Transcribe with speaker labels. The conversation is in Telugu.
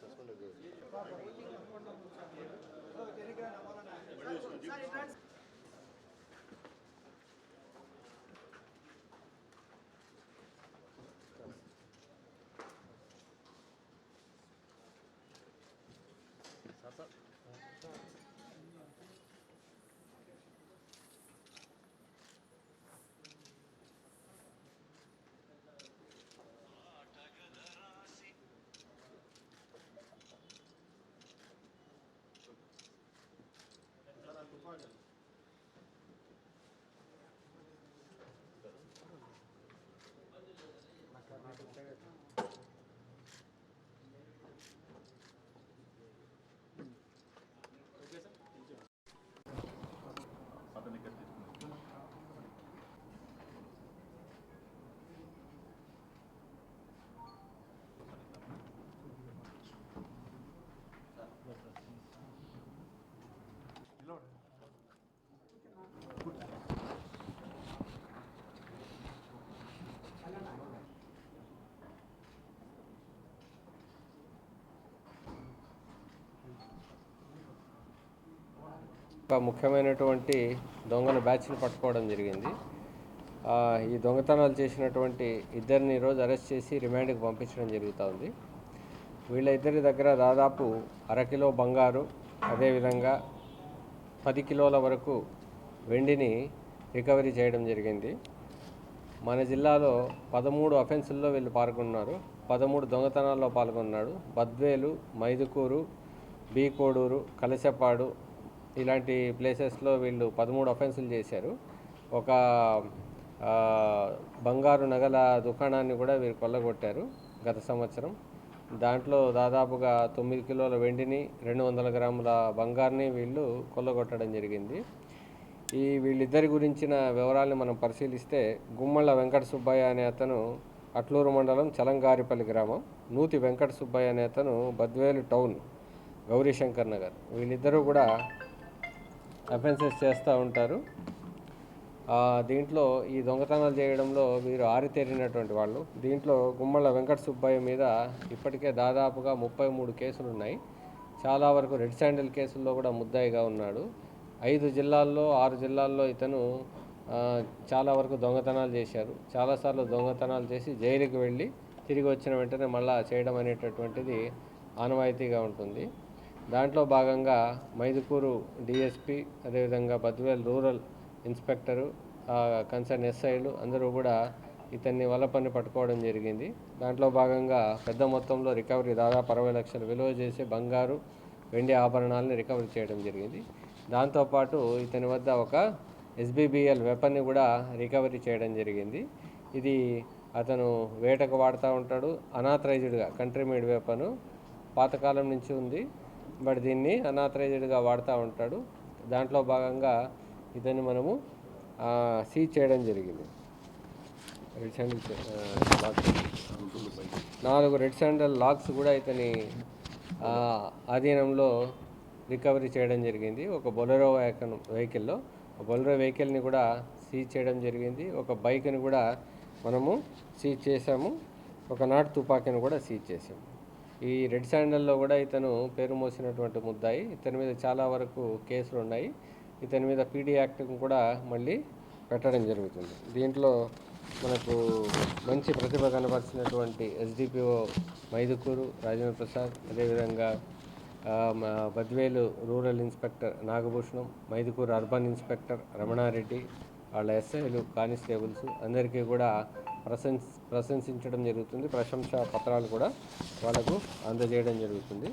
Speaker 1: సస్పెండ్ ఒక ముఖ్యమైనటువంటి దొంగను బ్యాచ్ని పట్టుకోవడం జరిగింది. ఈ దొంగతనాలు చేసినటువంటి ఇద్దరిని ఈరోజు అరెస్ట్ చేసి రిమాండ్కి పంపించడం జరుగుతూ ఉంది. వీళ్ళ ఇద్దరి దగ్గర దాదాపు అరకిలో బంగారు అదేవిధంగా పది కిలోల వరకు వెండిని రికవరీ చేయడం జరిగింది. మన జిల్లాలో పదమూడు అఫెన్సుల్లో వీళ్ళు పాల్గొన్నారు. పదమూడు దొంగతనాల్లో పాల్గొన్నాడు. బద్వేలు మైదుకూరు బీకోడూరు కలసపాడు ఇలాంటి ప్లేసెస్లో వీళ్ళు పదమూడు అఫెన్సులు చేశారు. ఒక బంగారు నగల దుకాణాన్ని కూడా వీరు కొల్లగొట్టారు గత సంవత్సరం. దాంట్లో దాదాపుగా తొమ్మిది కిలోల వెండిని రెండు వందల గ్రాముల బంగారుని వీళ్ళు కొల్లగొట్టడం జరిగింది. ఈ వీళ్ళిద్దరి గురించిన వివరాలను మనం పరిశీలిస్తే గుమ్మళ్ళ వెంకట సుబ్బయ్య అనే అతను అట్లూరు మండలం చలంగారిపల్లి గ్రామం నూతి వెంకట సుబ్బయ్య అనే అతను బద్వేలు టౌన్ గౌరీశంకర్ నగర్. వీళ్ళిద్దరూ కూడా అఫెన్సెస్ చేస్తూ ఉంటారు. దీంట్లో ఈ దొంగతనాలు చేయడంలో వీరు ఆరితేరినటువంటి వాళ్ళు. దీంట్లో గుమ్మళ్ళ వెంకట సుబ్బయ్య మీద ఇప్పటికే దాదాపుగా ముప్పై మూడు కేసులు ఉన్నాయి. చాలా వరకు రెడ్ శాండిల్ కేసుల్లో కూడా ముద్దాయిగా ఉన్నాడు. ఐదు జిల్లాల్లో ఆరు జిల్లాల్లో ఇతను చాలా వరకు దొంగతనాలు చేశారు. చాలాసార్లు దొంగతనాలు చేసి జైలుకి వెళ్ళి తిరిగి వచ్చిన వెంటనే మళ్ళా చేయడం అనేటటువంటిది ఆనవాయితీగా ఉంటుంది. దాంట్లో భాగంగా మైదుకూరు డిఎస్పి అదేవిధంగా బద్వేల్ రూరల్ ఇన్స్పెక్టరు కన్సర్న్ ఎస్ఐలు అందరూ కూడా ఇతన్ని వలపని పట్టుకోవడం జరిగింది. దాంట్లో భాగంగా పెద్ద మొత్తంలో రికవరీ దాదాపు అరవై లక్షలు విలువ చేసే బంగారు వెండి ఆభరణాలని రికవరీ చేయడం జరిగింది. దాంతోపాటు ఇతని వద్ద ఒక ఎస్బీబీఎల్ వెపన్ని కూడా రికవరీ చేయడం జరిగింది. ఇది అతను వేటకు వాడుతూ ఉంటాడు. అనాథరైజ్డ్గా కంట్రీ మేడ్ వెపను. పాతకాలం నుంచి ఉంది. బట్ దీన్ని అనాథరైజ్డ్గా వాడుతూ ఉంటాడు. దాంట్లో భాగంగా ఇతన్ని మనము సీజ్ చేయడం జరిగింది. రెడ్ శాండిల్ నాలుగు రెడ్ శాండల్ లాక్స్ కూడా ఇతని ఆధీనంలో రికవరీ చేయడం జరిగింది. ఒక బొలెరో వెహికల్ వెహికల్లో. బొలరో వెహికల్ని కూడా సీజ్ చేయడం జరిగింది. ఒక బైక్ని కూడా మనము సీజ్ చేసాము ఒక నాటు తుపాకీని కూడా సీజ్ చేసాము ఈ రెడ్ శాండల్లో కూడా ఇతను పేరు మోసినటువంటి ముద్దాయి. ఇతని మీద చాలా వరకు కేసులు ఉన్నాయి. ఇతని మీద పీడీ యాక్ట్ కూడా మళ్ళీ పెట్టడం జరుగుతుంది. దీంట్లో మనకు మంచి ప్రతిభ కనపరిచినటువంటి ఎస్డిపిఓ మైదుకూరు రాజేంద్ర ప్రసాద్ అదేవిధంగా Badvel rural inspector Nagabhushanam Mydukur urban inspector Ramana Reddy వాళ్ళ ఎస్ఐలు కానిస్టేబుల్స్ అందరికీ కూడా ప్రశంస ప్రశంసించడం జరుగుతుంది. ప్రశంసా పత్రాలు కూడా వాళ్ళకు అందజేయడం జరుగుతుంది.